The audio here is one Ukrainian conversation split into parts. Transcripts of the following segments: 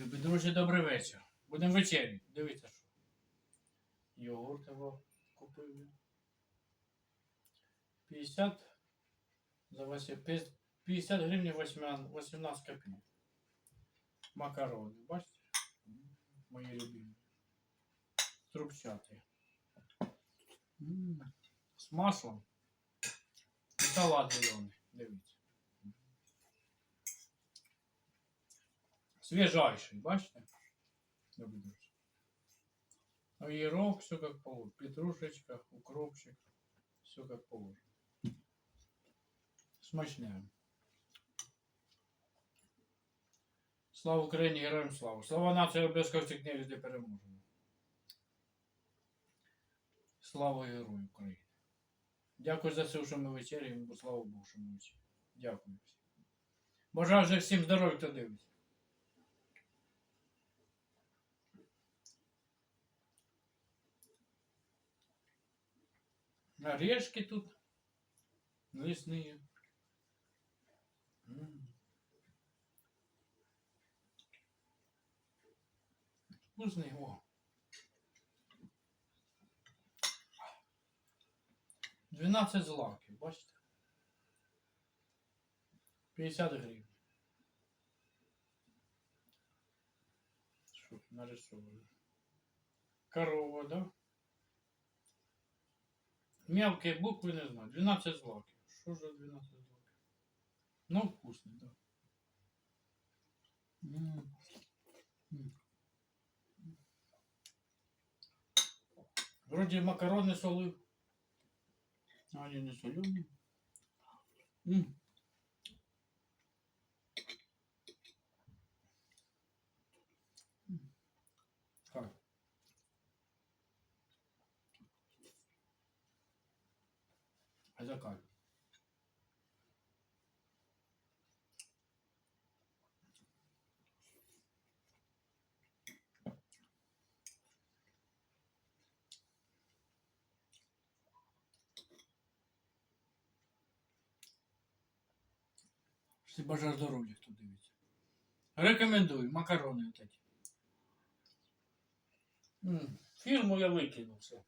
Любі друзі, добрий вечір. Будемо вечері. Дивіться, що. Йогурт його купив. 50 за 8, 50 гривень 18 копійок. Макарони, бачите? Мої любимі. Трубчаті. М, З маслом. І салат зелений. Дивіться. Свежайший, бачите? Любі друзі. Огірок, все как положено. Петрушечка, укропчик. Все как положено. Смачне. Слава Україні, героям слава. Слава нації обов'язково не де переможемо. Слава Герою України. Дякую за все, що ми вечеряємо, бо слава Богу, що ми вечеряємо. Дякую всім. Бажаю всім здоров'я, хто дивиться. Орешки тут лесные. М. Вкусный, о. 12 злаків, бачите? 50 гривень. Що нарисовано? Корова, да? Мелкие буквы не знаю. 12 злаків. Що ж за 12 злаків? Ну, вкусный, да. Вроде макароны солы. А они не солені. М. М. Как? За как? Всі бажаю здоров'я, хто дивиться. Рекомендую, макарони Фірму я викинув все.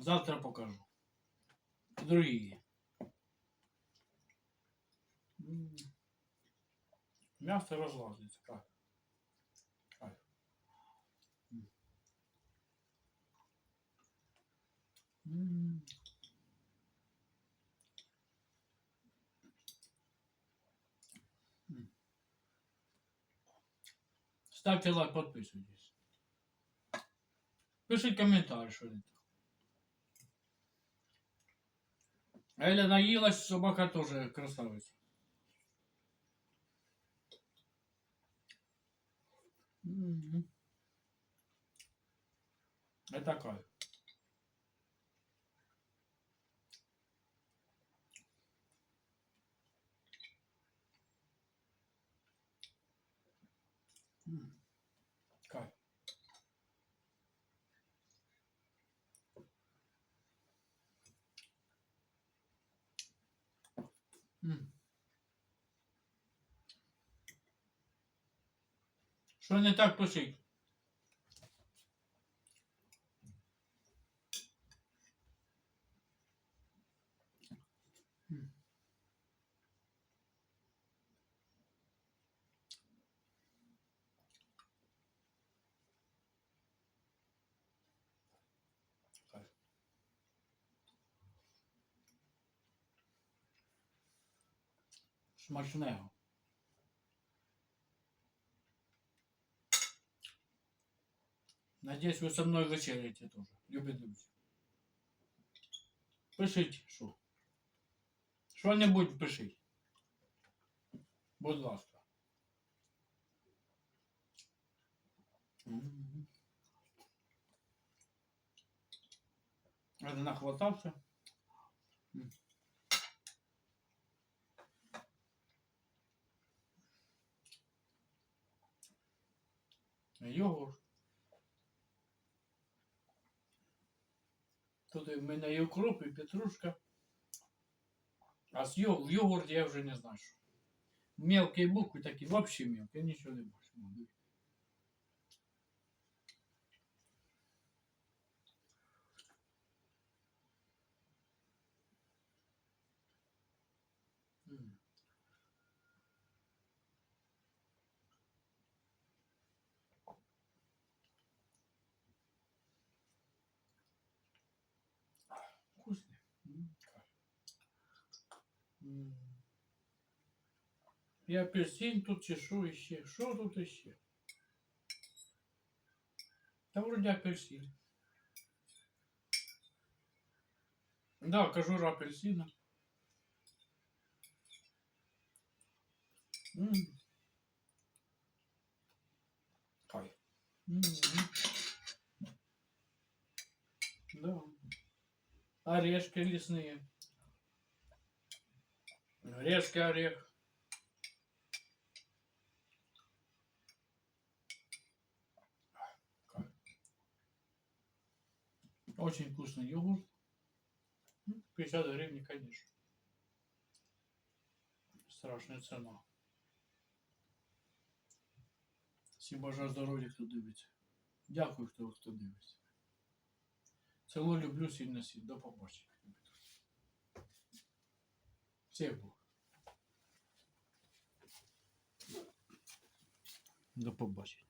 Завтра покажу. Другі. М'ясо. М. М. Ставьте лайк, подписывайтесь. Пишіть коментарі, що не так. Еля наїлась, собака теж красавиця. Мгм. Это кайф. М. Що не так пишіть? Смачного. Надеюсь, вы со мной вечеряете тоже. Любі друзі. Пишіть, що. Що-небудь пишіть. Будь ласка. Мгм. Я нахватався. Йогурт. Тут в мене і укроп, і петрушка. А з йог, йогурт я вже не знаю, що. Мелкі букви такі, взагалі мелкі, нічого не бачу. Ну, диви. М. Вкусный. М, кайф. М. І апельсин тут чи що іще? Що тут іще? Та вроде апельсин. Да, кожура апельсина. М. Кайф. М. Да. Орешки лесные. Резкий орех. Очень вкусный йогурт. М, 50 гривен, конечно. Страшная цена. Всім бажаю здоров'я, хто дивиться. Дякую, хто, хто дивиться. Село люблю, сильно сіль. До побачення. Всіх Бог. До побачення.